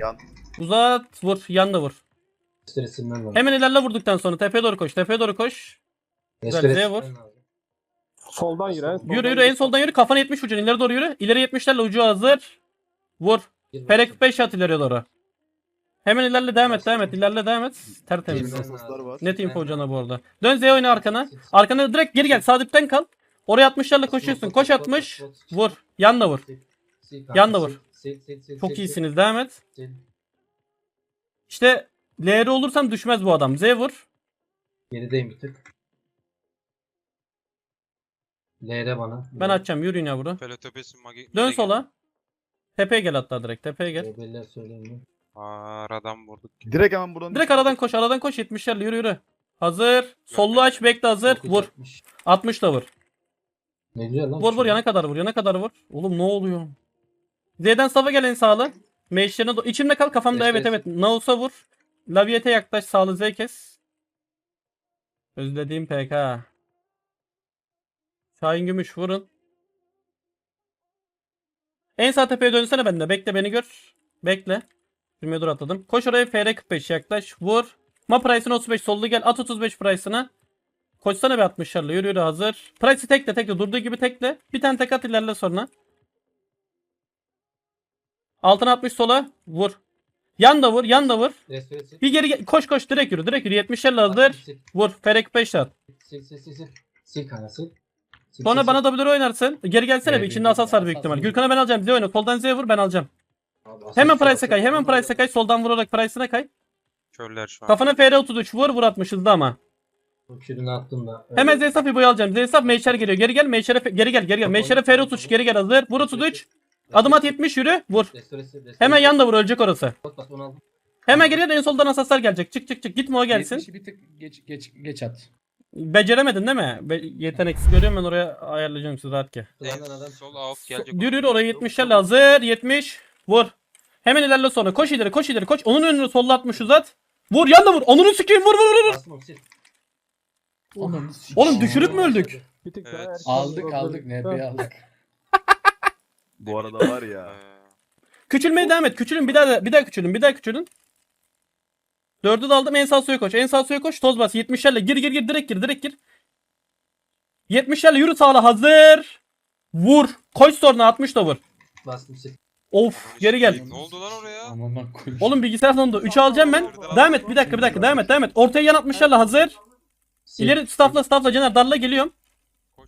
Yan. Uzat vur. Yan da vur. Stresimden var. Hemen ilerle vurduktan sonra tepeye doğru koş. Tepeye doğru koş. Güzel, Z'ye vur. Soldan yürü. en soldan Yürü yürü en soldan yürü. Kafana 70 vuracaksın. İleri doğru yürü. İleri 70'lerle ucu hazır. Vur. Perek 5 at ileriye doğru. Hemen ilerle devam et devam et. İlerle devam et. Tertemiz. Yirmi. Asaslar var. Net info hocana bu arada. Dön Z oyna arkana. Arkana direkt geri gel. Sağ dipten kal. Oraya 60'larla koşuyorsun. Koş 60. Vur. Yan da vur. Yan da vur. Çok iyisiniz. Devam et. İşte LR olursam düşmez bu adam. Z vur. Gerideyim bir tık. L'de bana. Ben açacağım. Yürüyün yavru. Pelotopesi magi. Dön magi- sola. Tepeye gel hatta direkt. Tepeye gel. Beller söyleyeyim mi? Aa, aradan vurduk. Direkt hemen buradan. Direkt aradan koş. Aradan koş. 70'lerle yürü yürü. Hazır. Sollu aç. Bekle hazır. Vur. 960. 60 da vur. Ne diyor lan? Vur vur yana kadar vur. Yana kadar vur. Oğlum ne oluyor? Z'den safa gel en sağlı. Meşlerine do- İçimde kal kafamda evet evet. Naus'a vur. Laviyete yaklaş sağlı Z kes. Özlediğim PK. Şahin Gümüş vurun. En sağ tepeye dönsene bende. Bekle beni gör. Bekle. Cümle dur atladım. Koş oraya FR 45 yaklaş. Vur. Ma Price'ına 35 sollu gel. At 35 Price'ına. Koşsana bir 60'larla. Yürü yürü hazır. Price'i tekle tekle. Durduğu gibi tekle. Bir tane tek at ilerle sonra. Altına 60 sola. Vur. Yan da vur. Yan da vur. Restoresi. Bir geri gel- koş koş direkt yürü. Direkt yürü. 70'lerle hazır. Sil Vur. Ferek 5 at. sil sil sil. sil. Sil kanka sil. Sil, Sonra sil, bana sil. W oynarsın. Geri gelsene Evet, bir. İçinde asas var büyük ihtimal. Gürkan'a ben alacağım. Z oyna. Koldan Z vur ben alacağım. Abi, Hemen asas Price'e kay. Hemen asas. Price'e kay. Soldan vurarak Price'ına kay. Körler şu an. Kafana FR 33 vur. Vur 60 hızlı ama. Kürünü attım da. Hemen Z Safi boyu alacağım. Z Safi Meyşer geliyor. Geri gel. Meyşer'e geri gel. Geri gel. Meyşer'e FR 33 geri gel hazır. Vur 33. Adım at 70 yürü. Vur. Hemen yan da vur. Ölecek orası. Onu aldım. Hemen geriye de en soldan asaslar gelecek. Çık çık çık. Gitme o gelsin. 70'i bir tık geç geç geç at. Beceremedin değil mi? Be yeteneksiz görüyorum ben oraya ayarlayacağım sizi rahat ki. En adam. sol out So- gelecek. Yürü yürü oraya 70'lerle hazır. 70. Vur. Hemen ilerle sonra. Koş ileri koş ileri koş. Onun önünü solla 60 uzat. Vur yan da vur. Onunu sikeyim vur vur vur. vur. Sil. Oğlum, Oğlum düşürüp mü öldük? Bir tık Evet. erken Aldık aldık NP aldık. Bu arada var ya. Ee, Küçülmeye devam et. Küçülün bir daha bir daha küçülün. Bir daha küçülün. Dördü de aldım. En sağ suya koş. En sağ suya koş. Toz bas. 70'lerle gir gir gir direkt gir direkt gir. 70'lerle yürü sağla hazır. Vur. Koş sonra 60 da vur. Bastım. Of geri gel. Ne oldu lan oraya? Aman bak koyayım. Oğlum bilgisayar dondu. 3'ü alacağım ben. Devam et bir dakika bir dakika devam et devam et. Ortaya yan 60'larla hazır. İleri staffla staffla Caner darla geliyorum.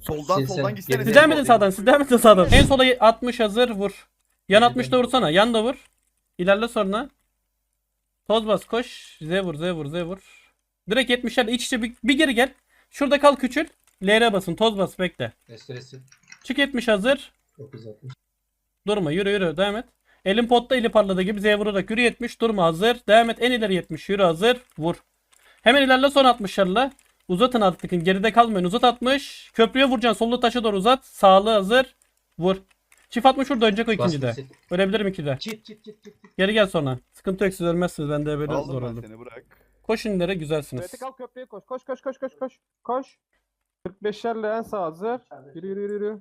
Soldan Sil, soldan gitsene. Siz devam edin sağdan siz devam edin sağdan. En sola 60 hazır vur. Yan 60 da vursana. Yan da vur. İlerle sonra. Toz bas koş. Z vur Z vur Z vur. Direkt 70'lerle iç içe bir, bir geri gel. Şurada kal küçül. LR basın toz bas bekle. Restoresi. Çık 70 hazır. 960. Durma yürü yürü devam et. Elin potta eli parladığı gibi Z vurarak yürü 70 durma hazır. Devam et en ileri 70 yürü hazır vur. Hemen ilerle son 60'larla. Uzatın artık geride kalmayın uzat 60. Köprüye vuracaksın sollu taşa doğru uzat. Sağlı hazır vur. Çift 60 vur dönecek o ikinci de. Bastım sil. Ölebilirim iki de. Çit çit çit çit. çit. Geri gel sonra. Sıkıntı yok siz ölmezsiniz ben de böyle zor Aldım ben oldum. seni bırak. Koşun ileri güzelsiniz. Pratik al köprüye koş. Koş koş koş koş koş. Koş. 45'lerle en sağ hazır. Yürü yürü yürü. yürü.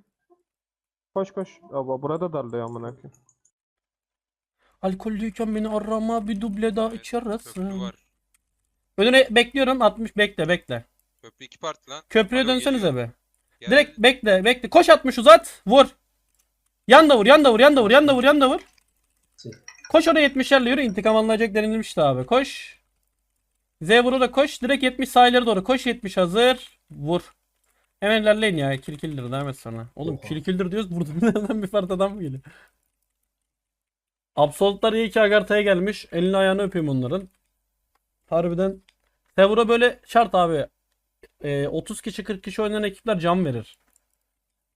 Koş koş. Aba burada darlıyor amına koyayım. Alkollüyken beni arama bir duble daha Evet. Köprü var. Önüne bekliyorum 60 bekle bekle. Köprü iki parti lan. Köprüye Alo, dönsenize geliyor. be. Gel. Direkt bekle bekle. Koş 60 uzat. Vur. Yan da vur yan da vur yan da vur yan da vur yan da vur. Koş oraya 70'lerle yürü. intikam alınacak denilmişti abi. Koş. Z vurarak koş. Direkt 70 sağ ileri doğru. Koş 70 hazır. Vur. Hemen ilerleyin ya. Kill killdir devam et sonra. Oğlum Oha. kill killdir diyoruz. Burada nereden bir farklı adam mı geliyor? Absolutlar iyi ki Agartha'ya gelmiş. Elini ayağını öpeyim onların. Harbiden. Sevura böyle şart abi. Ee, 30 kişi 40 kişi oynayan ekipler can verir.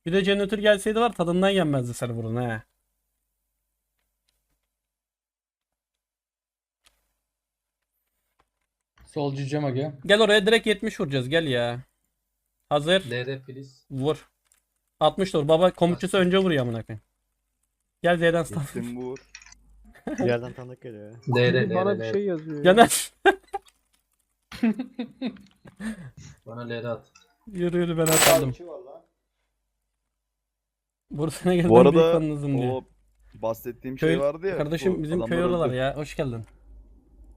Bir de jeneratör gelseydi var tadından yenmezdi server'ın he. Solcu Cem aga. Gel oraya direkt 70 vuracağız gel ya. Hazır. L'de please. Vur. 60 vur. Baba komutçusu önce vuruyor amına koyayım. Gel Z'den staff. Gittim vur. Bir yerden tanıdık geliyor. L'de L'de Bana bir şey yazıyor. ya. Caner. Bana L'de at. yürü yürü ben atalım. Bursa'ya geldim Bu büyük arada fanınızım diyor. o bahsettiğim Köy, şey vardı ya. kardeşim bizim köy oralar ya. Hoş geldin.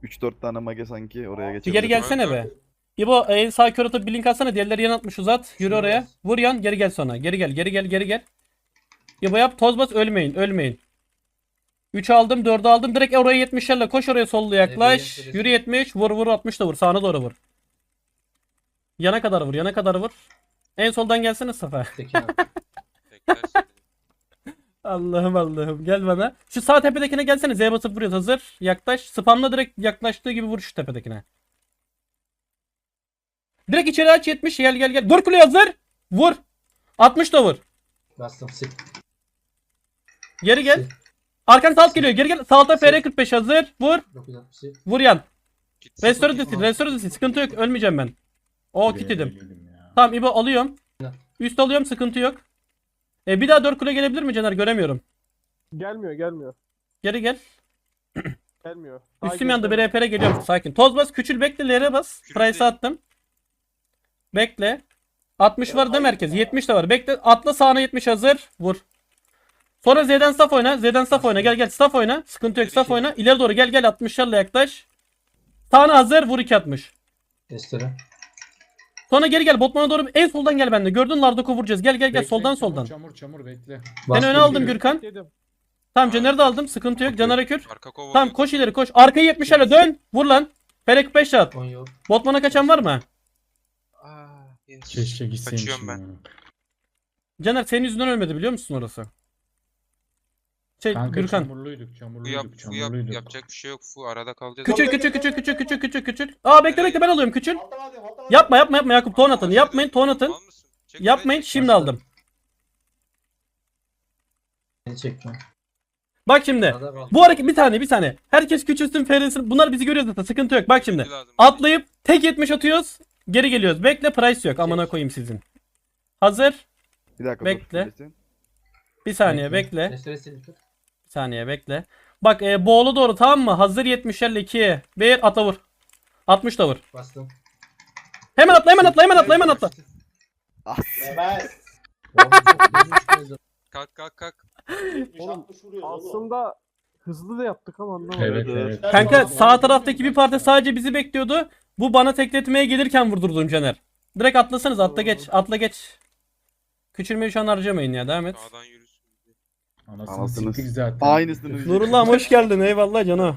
3-4 tane mage sanki oraya geçebilir. geri gelsene be. İbo en sağ kör atıp bir link atsana. Diğerleri yan atmış uzat. Yürü oraya. Vur yan. Geri gel sonra. Geri gel. Geri gel. Geri gel. İbo yap. Toz bas. Ölmeyin. Ölmeyin. 3 aldım. 4'ü aldım. Direkt oraya 70'lerle. Koş oraya sollu yaklaş. Yürü 70. Vur vur 60 da vur. Sağına doğru vur. Yana kadar vur. Yana kadar vur. En soldan gelsene Safa. Tekin abi. Beklersin. Allah'ım Allah'ım. Gel bana. Şu sağ tepedekine gelsene. Z basıp vuruyoruz. Hazır. Yaklaş. Spamla direkt yaklaştığı gibi vur şu tepedekine. Direkt içeri aç 70. Gel gel gel. Dur kuleye hazır. Vur. 60 da vur. Bastım sil. Geri gel. Arkan salt geliyor. Geri gel. Salta FR 45 hazır. Vur. 960 sil. Vur yan. Restore desin. Restore desin. Sıkıntı yok. Ölmeyeceğim ben. O kit dedim. Tamam İbo alıyorum. Üst alıyorum. Sıkıntı yok. E, bir daha 4 kule gelebilir mi Caner? Göremiyorum. Gelmiyor gelmiyor. Geri gel. Gelmiyor. Daha Üstüm yandı. Bir geride- RP'ye geliyorum. Sakin. Toz bas. Küçül bekle. L'ye bas. Küçül değil. attım. Bekle. 60 var da merkez. 70 de var. Bekle. Atla sağına 70 hazır. Vur. Sonra Z'den saf oyna. Z'den saf oyna. Gel gel. Saf oyna. Sıkıntı yok. Saf oyna. İleri doğru gel gel. 60'larla yaklaş. Sağına hazır. Vur 2 60. Restore. Sonra geri gel. Botman'a doğru. En soldan gel bende. Gördün Lardok'u vuracağız. Gel gel gel. soldan soldan. Çamur çamur bekle. Bastım öne aldım sil. Gürkan. Tamam Caner'i de aldım. Sıkıntı yok. Caner Ekür. Arka kova. Tamam koş ileri koş. Arkayı 70'lerle dön. Vur lan. Ferek 5 at. 10 yok. Botman'a kaçan var mı? Aa, yes. Keşke gitseymişim. Kaçıyorum ben. ya. Caner senin yüzünden ölmedi biliyor musun orası? Şey Kanka Gürkan. çamurluyduk Bu yap, çamurluyduk bu yap, çamurluyduk. yapacak bir şey yok. Fu arada kalacağız. Küçük küçük küçük küçük küçük küçük küçük. Aa bekle bekle ben alıyorum küçül. Yapma yapma yapma Yakup ton atın. Yapmayın ton atın. Mal mısın? Çek Yapmayın oraya, çek. şimdi aldım. Beni çekme. Bak şimdi. Bu hareket bir tane bir tane. Herkes küçülsün ferilsin. Bunlar bizi görüyor zaten sıkıntı yok. Bak şimdi. Lazım. Atlayıp tek 70 atıyoruz. Geri geliyoruz. Bekle price yok. Amına koyayım sizin. Hazır. Bir dakika Bekle. dur. Bekle. Bir saniye bekle. Bir saniye bekle. Bak e, boğulu doğru tamam mı? Hazır 70'lerle 2'ye. Bir atla vur. 60 da vur. Bastım. Hemen atla hemen atla hemen atla hemen atla. Kalk kalk kalk. Oğlum aslında hızlı da yaptık ama anlamadım. Evet Evet. Kanka sağ taraftaki bir parti sadece bizi bekliyordu. Bu bana tekletmeye gelirken vurdurdun Caner. Direkt atlasanız atla geç. Atla geç. Küçülmeyi şu an harcamayın ya devam et. Sağdan yürüsün. Anasını Anasını siktik zaten. Aynısını. Nurullah'ım hoş geldin eyvallah canım.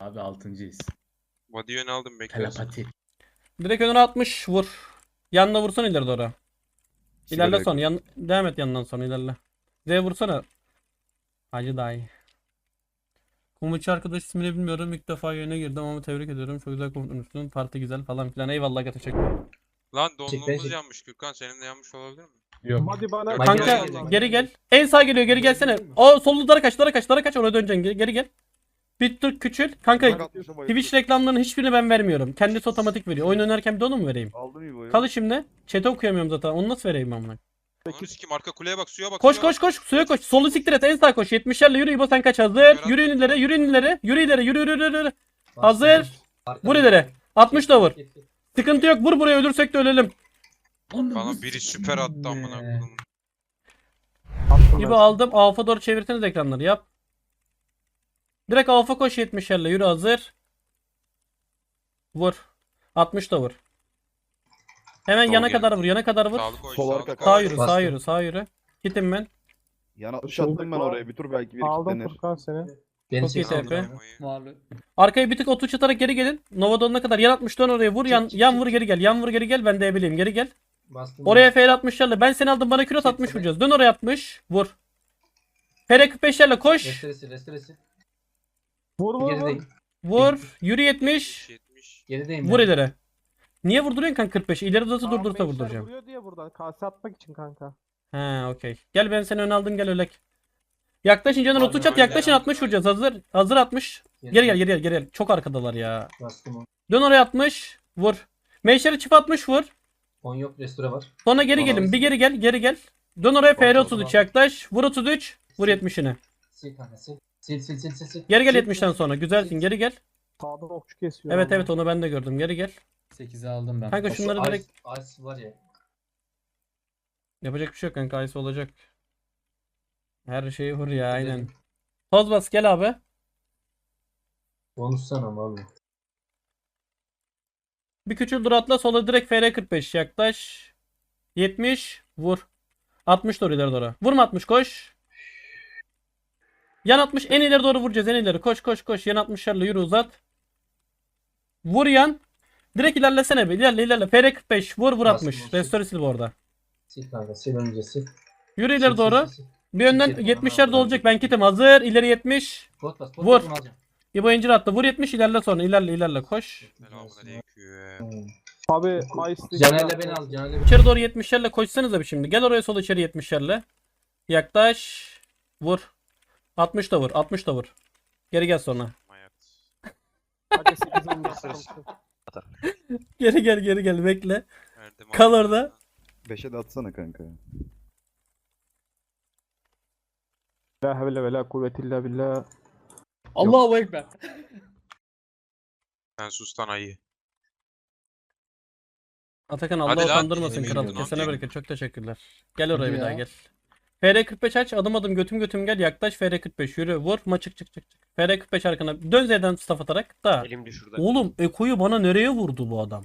Abi altıncıyız. Body yön aldım bekliyorsun. Telepati. Direkt önüne 60 vur. Yanına vursan ileri doğru. İlerle son. Yan, devam et yandan sonra ilerle. Z vursana. Hacı daha iyi. Komutçu arkadaş ismini bilmiyorum. İlk defa yayına girdim ama tebrik ediyorum. Çok güzel konuşmuşsun. Parti güzel falan filan. Eyvallah teşekkür ederim. Lan Çek, donmamız çek. yanmış Gürkan. Senin de yanmış olabilir mi? Yok. Hadi bana. Kanka geri gel. geri gel. En sağ geliyor geri gelsene. O sollu dara kaç dara kaç dara kaç oraya döneceksin geri, geri gel. Bir dur küçül. Kanka Twitch reklamlarının hiçbirini ben vermiyorum. Kendisi otomatik veriyor. Oyun oynarken bir de onu mu vereyim? Aldım İbo'yu. Kalı şimdi. Chat'e okuyamıyorum zaten. Onu nasıl vereyim amına? Onu sikim arka kuleye bak suya bak. Koş suya koş koş suya koş. Solu siktir et en sağ koş. 70'lerle yürü İbo sen kaç hazır. Yürüyün ileri yürüyün ileri. Yürü ileri yürü yürü yürü. yürü. Hazır. Vur ileri. 60 da vur. Sıkıntı yok. Vur buraya ölürsek de ölelim. Bana biri süper attı amına koyayım. İbo aldım. Alfa doğru çevirseniz ekranları yap. Direkt alfa koş 70'lerle yürü hazır. Vur. 60 da vur. Hemen Doğru yana geldi. kadar vur. Yana kadar vur. Sağlı koş. Sol arka. Sağ yürü, sağ Bastım. yürü, sağ yürü. Gittim ben. Yana atış attım ben oraya. Bir tur belki bir Aldım kitlenir. Furkan seni. Beni Çok iyi. TP. Varlı. Arkaya bir tık otuç atarak geri gelin. Nova donuna kadar yan 60 dön oraya vur. Yan, yan vur geri gel. Yan vur geri gel. Ben de bileyim. Geri gel. Bastım. Oraya FL 60'larla. Ben seni aldım. Bana 60 çık. vuracağız. Dön oraya 60. Vur. FL 45'lerle koş. Restore sil. Vur vur vur. Gerideyim. Vur. Yürü 70. 70. Gerideyim. Vur ben. ileri. Niye vurduruyorsun kanka 45? İleri uzatı Aa, durdursa meşler vurduracağım. Vuruyor diye buradan. Kase atmak için kanka. He okey. Gel ben seni ön aldım gel ölek. Yaklaşın canın Abi, öyle yaklaşın ya. 60 vuracağız. Hazır. Hazır 60. Geri gel geri gel geri gel. Çok arkadalar ya. Bastım onu. Dön oraya 60. Vur. Meşleri çift 60 vur. 10 yok. Restore var. Sonra geri Tamam. gelin. Bir geri gel. Geri gel. Dön oraya tamam, 33 tamam. yaklaş. Vur 33. Vur 70'ini. Sil kanka sil. Sil sil sil sil. sil. Geri gel Sil. 70'ten sonra. Güzelsin. Geri gel. Sağdan okçu kesiyor. Evet ama. evet onu ben de gördüm. Geri gel. 8'i aldım ben. Kanka Şu şunları Ice- direkt Ice var ya. yapacak bir şey yok kanka. Ice olacak. Her şeyi vur ya aynen. Toz bas gel abi. Konuşsana abi. Bir küçül dur atla sola direkt FR45 yaklaş. 70 vur. 60 doğru ileri doğru. Vurma 60 koş. Yan 60 en ileri doğru vuracağız en ileri. Koş koş koş. Yan 60'larla yürü uzat. Vur yan. Direkt ilerlesene bir. İlerle ilerle. FR45 vur vur Bas, 60. bas. Restore sil bu arada. Sil kanka sil önce sil. Yürü ileri doğru. Bir önden Sil, sil. 70'ler de olacak. Ben kitim hazır. İleri 70. Pot bas pot Vur. İbo incir attı. Vur 70 ilerle sonra. İlerle ilerle koş. Selamünaleyküm. Abi Ice Caner'le beni al. Caner'le beni İçeri doğru 70'lerle koşsanıza bir şimdi. Gel oraya sol içeri 70'lerle. Yaklaş. Vur. 60 da vur. 60 da vur. Geri gel sonra. Hayat. Hadi 8 14 Geri gel geri gel bekle. Kal orada. 5'e de atsana kanka. La havle ve la kuvvete illa billah. Allahu Ekber. Sen sustan ayı. Atakan Hadi Allah lan, utandırmasın yemin kral. ediyorum, Kesene amca. bereket. Çok teşekkürler. Gel oraya bir daha gel. FR45 aç. Adım adım götüm götüm gel. Yaklaş FR45 yürü. Vur. Ma çık çık çık. çık. FR45 arkana. Dön Z'den staff atarak. Da. Elim düşürdü. Oğlum Eko'yu bana nereye vurdu bu adam?